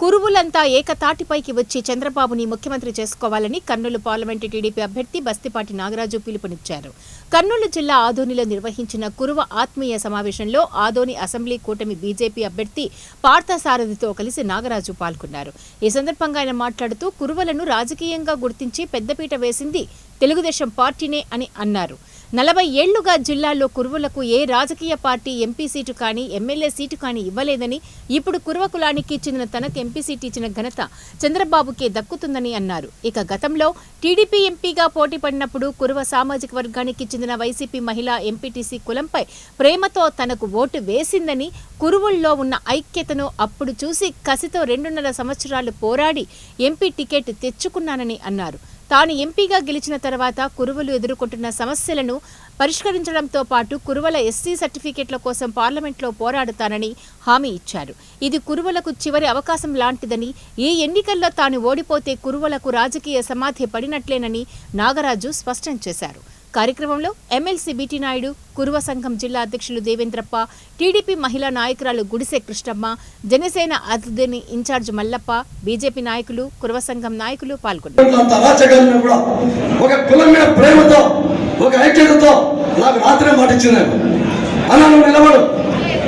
కురువులంతా ఏకతాటిపైకి వచ్చి చంద్రబాబుని ముఖ్యమంత్రి చేసుకోవాలని కర్నూలు పార్లమెంటు టీడీపీ అభ్యర్థి బస్తిపాటి నాగరాజు పిలుపునిచ్చారు. కర్నూలు జిల్లా ఆదోనిలో నిర్వహించిన కురువ ఆత్మీయ సమావేశంలో ఆదోని అసెంబ్లీ కూటమి బీజేపీ అభ్యర్థి పార్థసారథితో కలిసి నాగరాజు పాల్గొన్నారు. ఈ సందర్భంగా ఆయన మాట్లాడుతూ కురువలను రాజకీయంగా గుర్తించి పెద్దపీట వేసింది తెలుగుదేశం పార్టీనే అని అన్నారు. నలభై ఏళ్ళుగా జిల్లాలో కురువులకు ఏ రాజకీయ పార్టీ ఎంపీ సీటు కానీ ఎమ్మెల్యే సీటు కానీ ఇవ్వలేదని ఇప్పుడు కురువ కులానికి చెందిన తనకు ఎంపీ సీటు ఇచ్చిన ఘనత చంద్రబాబుకే దక్కుతుందని అన్నారు. ఇక గతంలో టీడీపీ ఎంపీగా పోటీ పడినప్పుడు కురువ సామాజిక వర్గానికి చెందిన వైసీపీ మహిళా ఎంపీటీసీ కులంపై ప్రేమతో తనకు ఓటు వేసిందని కురువుల్లో ఉన్న ఐక్యతను అప్పుడు చూసి కసితో రెండున్నర సంవత్సరాలు పోరాడి ఎంపీ టికెట్ తెచ్చుకున్నానని అన్నారు. తాను ఎంపీగా గెలిచిన తర్వాత కురువలు ఎదుర్కొంటున్న సమస్యలను పరిష్కరించడంతో పాటు కురువల ఎస్సీ సర్టిఫికెట్ల కోసం పార్లమెంట్లో పోరాడుతానని హామీ ఇచ్చారు. ఇది కురువలకు చివరి అవకాశం లాంటిదని ఈ ఎన్నికల్లో తాను ఓడిపోతే కురువలకు రాజకీయ సమాధి పడినట్లేనని నాగరాజు స్పష్టం చేశారు. కార్యక్రమంలో ఎమ్మెల్సీ బీటీ నాయుడు కురువ సంఘం జిల్లా అధ్యక్షులు దేవేంద్రప్ప టీడీపీ మహిళా నాయకురాలు గుడిసె కృష్ణమ్మ జనసేన అతిథిని ఇన్ఛార్జ్ మల్లప్ప బీజేపీ నాయకులు కురువ సంఘం నాయకులు పాల్గొన్నారు.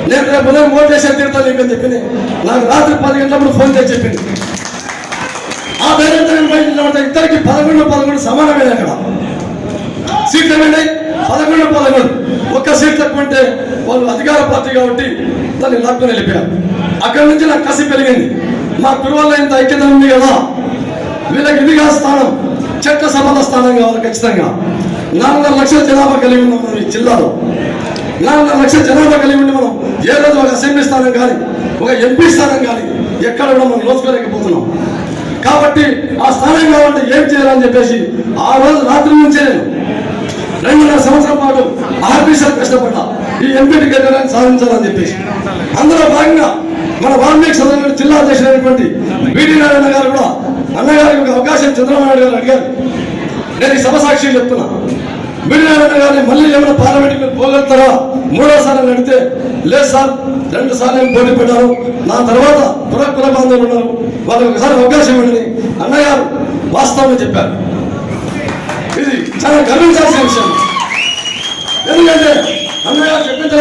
నేను రేపు ఉదయం ఓట్ చేసే తిరుగుతాను నీకు చెప్పింది. నాకు రాత్రి పది గంటలప్పుడు ఫోన్ చేసి చెప్పింది. ఆ ధైర్యంతో నేను బయట ఇద్దరికి పదకొండు పదకొండు సమానమైన అక్కడ. సీట్లు ఏమైనా పదకొండు పదకొండు. ఒక్క సీట్ తక్కువ వాళ్ళు అధికార పార్టీ కాబట్టి దాన్ని లాక్కొని వెళ్ళిపోయారు. అక్కడి నుంచి నాకు కసి పెరిగింది. మా కురువల్లో ఇంత ఐక్యత ఉంది కదా వీళ్ళకి ఇదిగా స్థానం. చట్ట సభల స్థానం కావాలి ఖచ్చితంగా. నాలుగున్నర లక్షల జనాభా కలిగి ఉన్నాం మనం ఈ జిల్లాలో. నాలుగున్నర లక్షల జనాభా కలిగి ఉండి మనం ఏ రోజు ఒక అసెంబ్లీ స్థానం కానీ ఒక ఎంపీ స్థానం కానీ ఎక్కడ కూడా మనం నోచుకోలేకపోతున్నాం కాబట్టి ఆ స్థానం కావాలంటే ఏం చేయాలని చెప్పేసి ఆ రోజు రాత్రి నుంచే నేను రెండున్నర సంవత్సరం పాటు ఆర్బీసీ కష్టపడ్డా. ఈ ఎంపీ కట్టడానికి సాధించాలని చెప్పేసి. అందులో భాగంగా మన వాల్మీకి సదన జిల్లా అధ్యక్షుడైనటువంటి బీటీ నారాయణ గారు కూడా అన్నగారికి ఒక అవకాశం చంద్రబాబు నాయుడు గారు అడిగారు. నేను ఈ సభ సాక్షి చెప్తున్నా. బీటీ నారాయణ గారిని మళ్ళీ ఏమైనా పార్లమెంట్ మీరు పోగలుగుతారా? మూడోసారి అని అడిగితే లేదు సార్ రెండు సార్లు నేను పోటీ పెట్టాను నా తర్వాత కుల కుల బాంధవులు ఉన్నారు. వాళ్ళకి ఒకసారి అవకాశం ఇవ్వండి అన్నగారు వాస్తవం చెప్పారు. ఇది చాలా గమనించాల్సిన విషయం. ఎందుకంటే అన్నయ్య చెప్పించిన